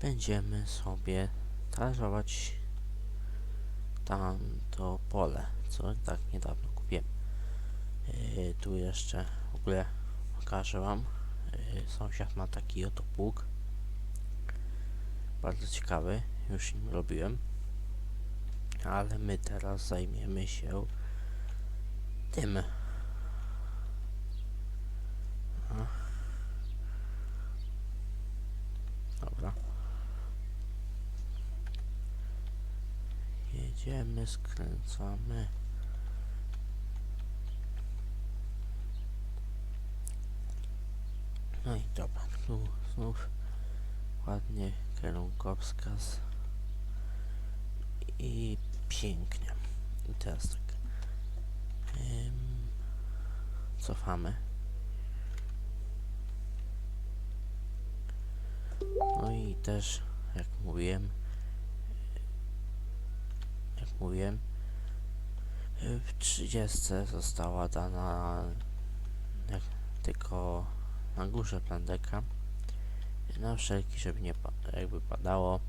będziemy sobie talerzować tamto pole, co tak niedawno kupiłem. Yy, tu jeszcze w ogóle pokażę wam, yy, sąsiad ma taki oto pług, bardzo ciekawy, już nim robiłem, ale my teraz zajmiemy się tym. A. Dobra. Jedziemy, skręcamy. No i dobra, tu znów ładnie kierunkowskaz i pięknie. I teraz tak. Ym, cofamy. No i też, jak mówiłem, mówiłem, y, w 30 została dana tylko na górze plandeka. Na wszelki, żeby nie jakby padało.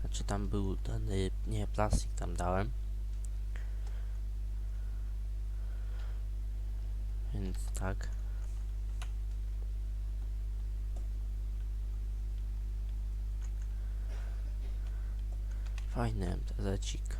Znaczy tam był dany, nie plastik tam dałem. Więc tak. Fajny MTZ-cik.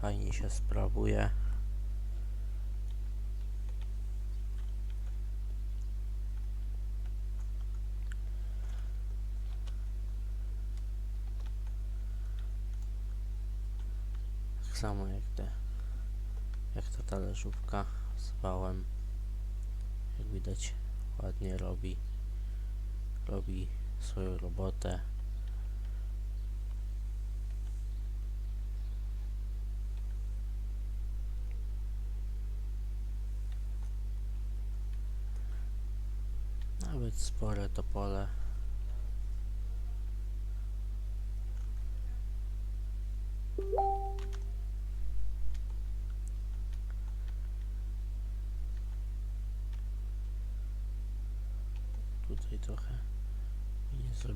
Fajnie się sprawuje. Tak samo jak te, jak talerzówka z wałem. Jak widać ładnie robi, robi swoją robotę. Nawet spore to pole.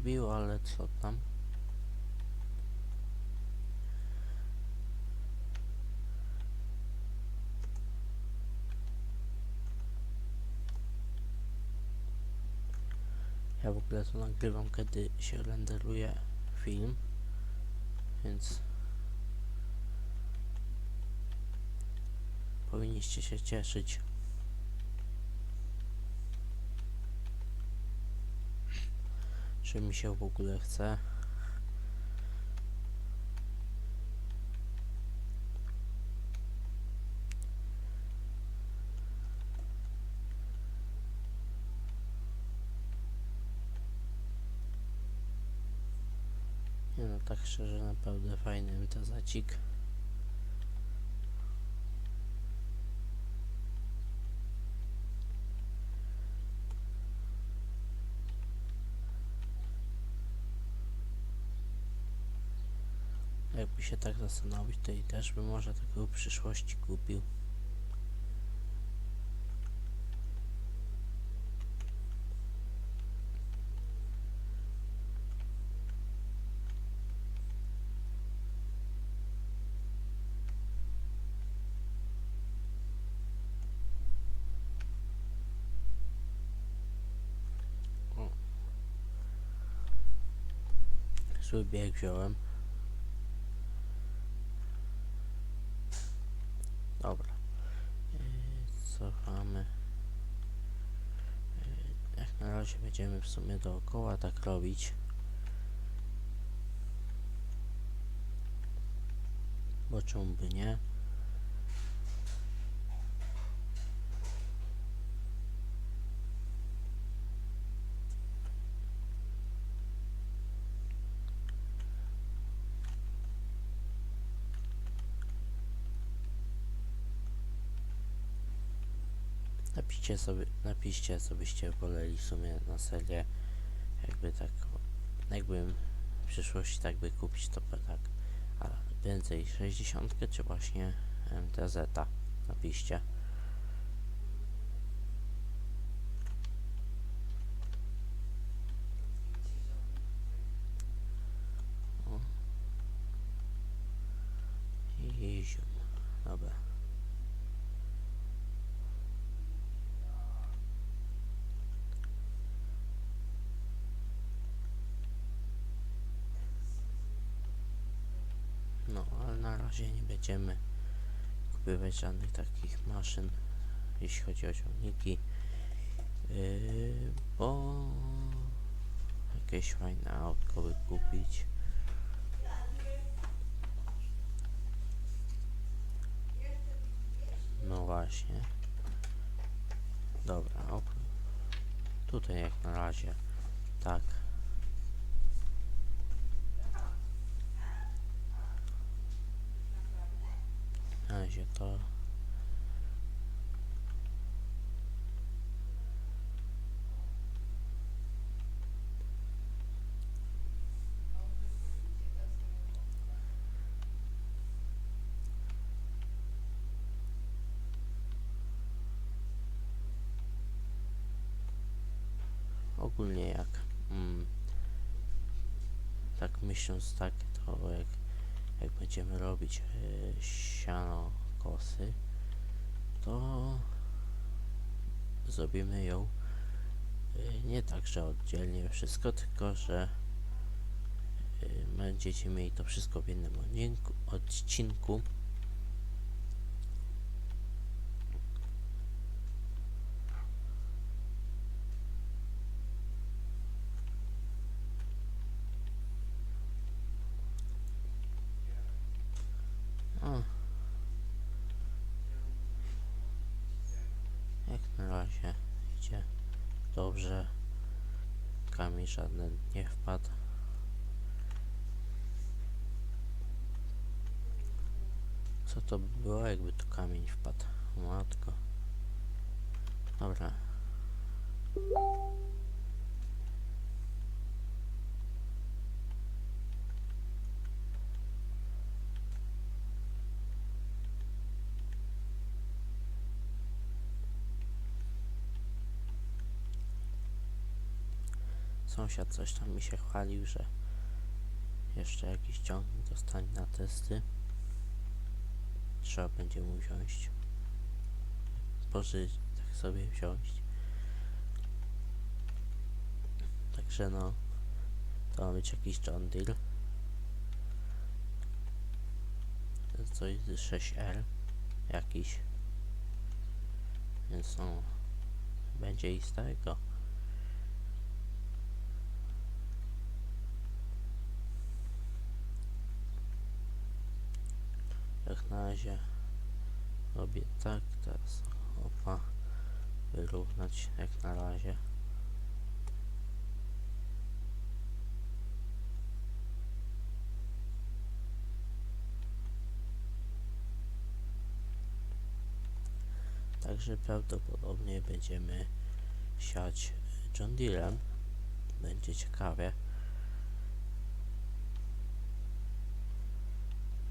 Zrobiło, ale co tam? Ja w ogóle to nagrywam, kiedy się renderuje film, więc powinniście się cieszyć. Że mi się w ogóle chce. Nie no, tak szczerze, naprawdę fajny MTZ-cik. Jakby się tak zastanowić, to i też bym może takiego w przyszłości kupił. Bieg wziąłem. Dobra. Yy, Cofamy. Yy, Jak na razie będziemy w sumie dookoła tak robić. Bo czemu by nie? Napiszcie sobie, napiszcie co byście woleli w sumie na serię, jakby tak, jakbym w przyszłości tak by kupić, to tak, a więcej 60 czy właśnie MTZ, -a. napiszcie. O. I zium. Dobra. No, ale na razie nie będziemy kupować żadnych takich maszyn, jeśli chodzi o ciągniki, yy, bo jakieś fajne autko by kupić. No właśnie. Dobra. Tutaj jak na razie. Tak. Razie to. ogólnie jak mm, tak myśląc tak to jak, jak będziemy robić e, siano kosy to zrobimy ją e, nie tak, że oddzielnie wszystko, tylko że e, będziecie mieli to wszystko w jednym odcinku, odcinku O. Jak na razie idzie dobrze. Kamień żaden nie wpadł. Co to by było, jakby tu kamień wpadł? Matko. Dobra. Sąsiad coś tam mi się chwalił, że jeszcze jakiś ciągnik dostanie na testy. Trzeba będzie mu wziąć. Pożyć, tak sobie wziąć. Także no, to ma być jakiś John Deere. Coś z 6R jakiś. Więc no, będzie i z tego. Razie robię tak, teraz opa wyrównać jak na razie. Także prawdopodobnie będziemy siać John Deerem. Będzie ciekawie.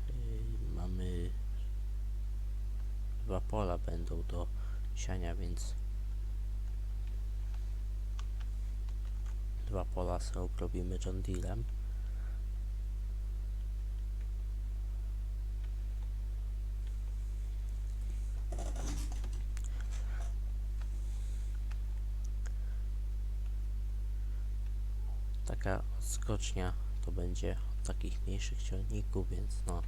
Yy, mamy dwa pola będą do siania, więc dwa pola sobie obrobimy John Deerem. Taka skocznia to będzie od takich mniejszych ciągników, więc no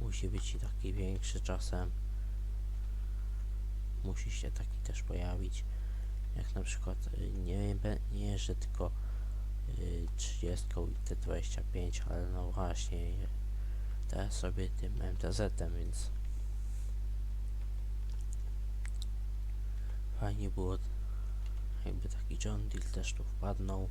musi być i taki większy czasem. Musi się taki też pojawić. Jak na przykład y, nie, nie jeżdżę tylko y, 30 i T25, ale no właśnie teraz sobie tym MTZ-em, więc fajnie było jakby taki John Deere też tu wpadnął.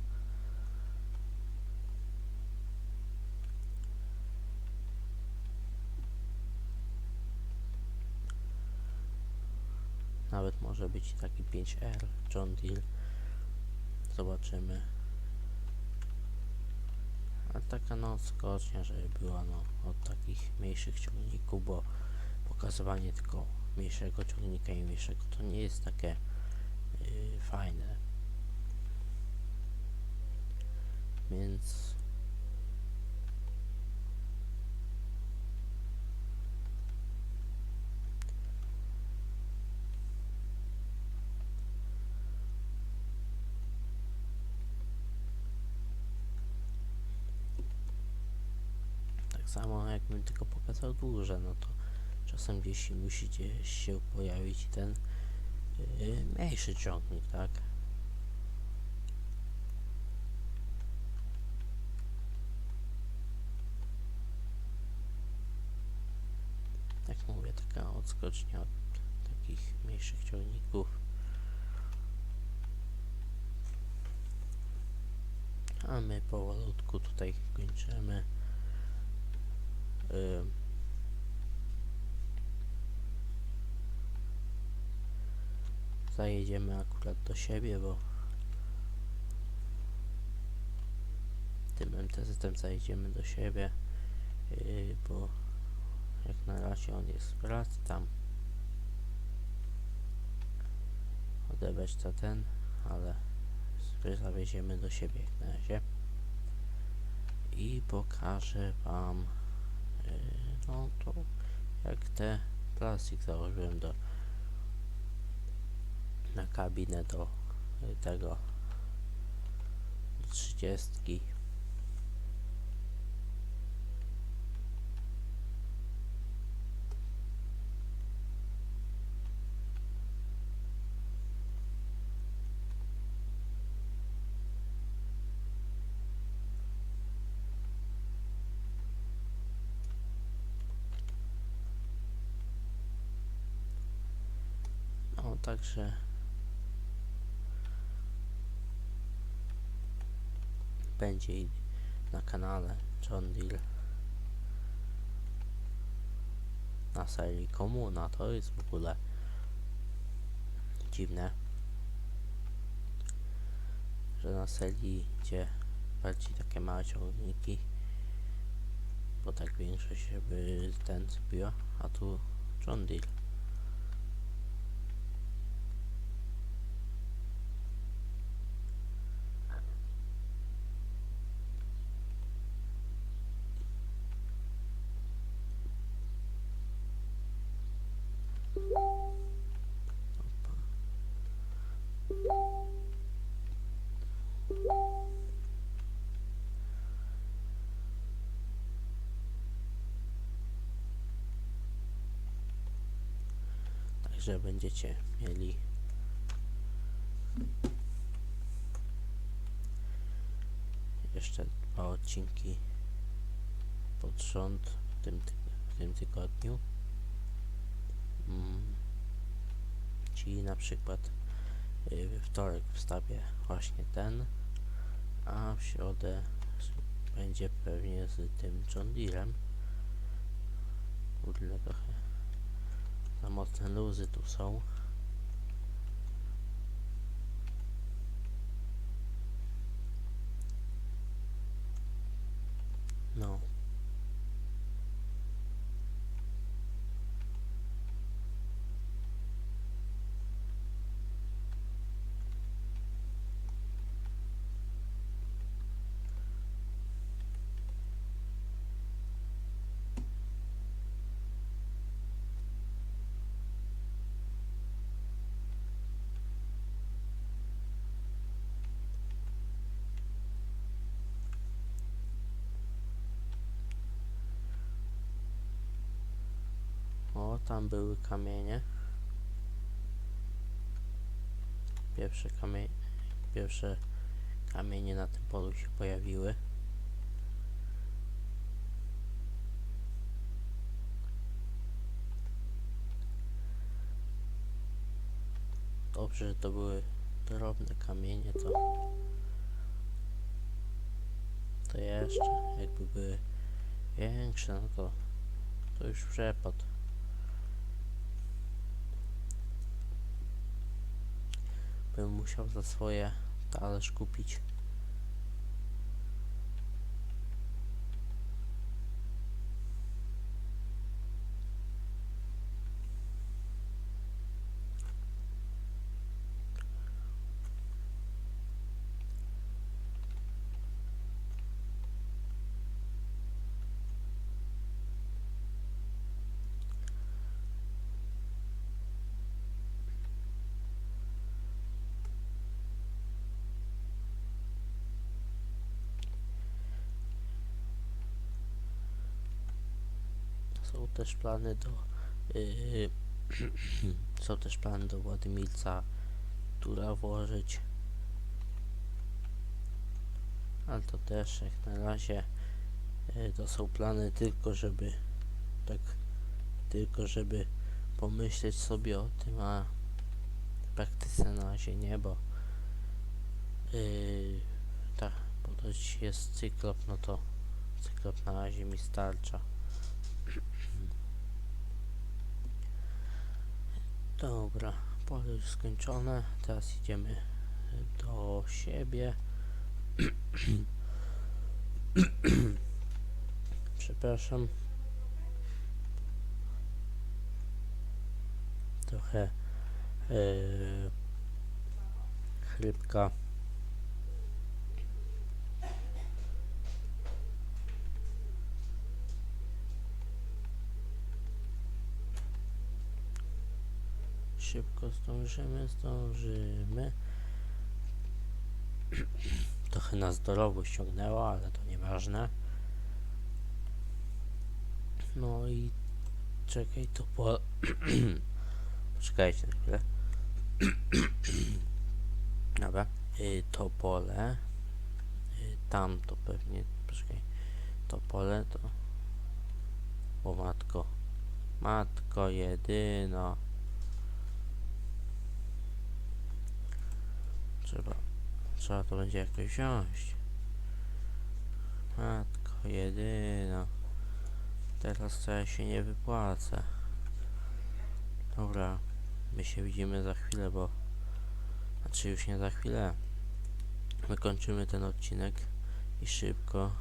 Taki 5R John Deere. Zobaczymy. A taka no odskocznia, żeby była no od takich mniejszych ciągników, bo pokazywanie tylko mniejszego ciągnika i mniejszego to nie jest takie yy, fajne. Więc tak samo jakbym tylko pokazał duże, no to czasem gdzieś musi gdzieś się pojawić ten yy, mniejszy ciągnik, tak? Jak mówię, taka odskocznia od takich mniejszych ciągników. A my powolutku tutaj kończymy. Ym. Zajedziemy akurat do siebie, bo tym MTZ-em zajedziemy do siebie, yy, bo jak na razie on jest w pracy tam odebrać to ten, ale zawieziemy do siebie jak na razie i pokażę wam no to jak te plastik założyłem do na kabinę do tego do także będzie na kanale John Deere na serii Komuna. To jest w ogóle dziwne, że na serii gdzie bardziej takie małe ciągniki, bo tak większość by ten zbiła, a tu John Deere. Także będziecie mieli jeszcze dwa odcinki pod rząd w tym, ty w tym tygodniu. Mm. Czyli na przykład y, we wtorek wstawię właśnie ten, a w środę będzie pewnie z tym John Deerem. Kurde, trochę za mocne luzy tu są. No. O, tam były kamienie. Pierwsze kamienie, pierwsze kamienie na tym polu się pojawiły. Dobrze, że to były drobne kamienie, to to jeszcze jakby były większe, no to to już przepad. Bym musiał za swoje talerz kupić. Są też plany do. Yy, są też plany do Władimilca, która włożyć. Ale to też jak na razie yy, to są plany tylko, żeby tak tylko, żeby pomyśleć sobie o tym, a w praktyce na razie nie, bo yy, tak, bo to jest cyklop, no to cyklop na razie mi starcza. Dobra, pole już skończone. Teraz idziemy do siebie. Przepraszam. Trochę yy, chrypka. Szybko zdążymy, zdążymy. Trochę na zdrowo ściągnęło, ale to nieważne. No i czekaj, to po... Czekajcie na chwilę. Dobra, y, to pole. Y, tam to pewnie, poczekaj. To pole to... O matko. Matko jedyna. Trzeba, trzeba to będzie jakoś wziąć. Matko jedyna. Teraz to ja się nie wypłacę. Dobra, my się widzimy za chwilę, bo... Znaczy już nie za chwilę. My kończymy ten odcinek i szybko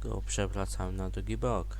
go przewracamy na drugi bok.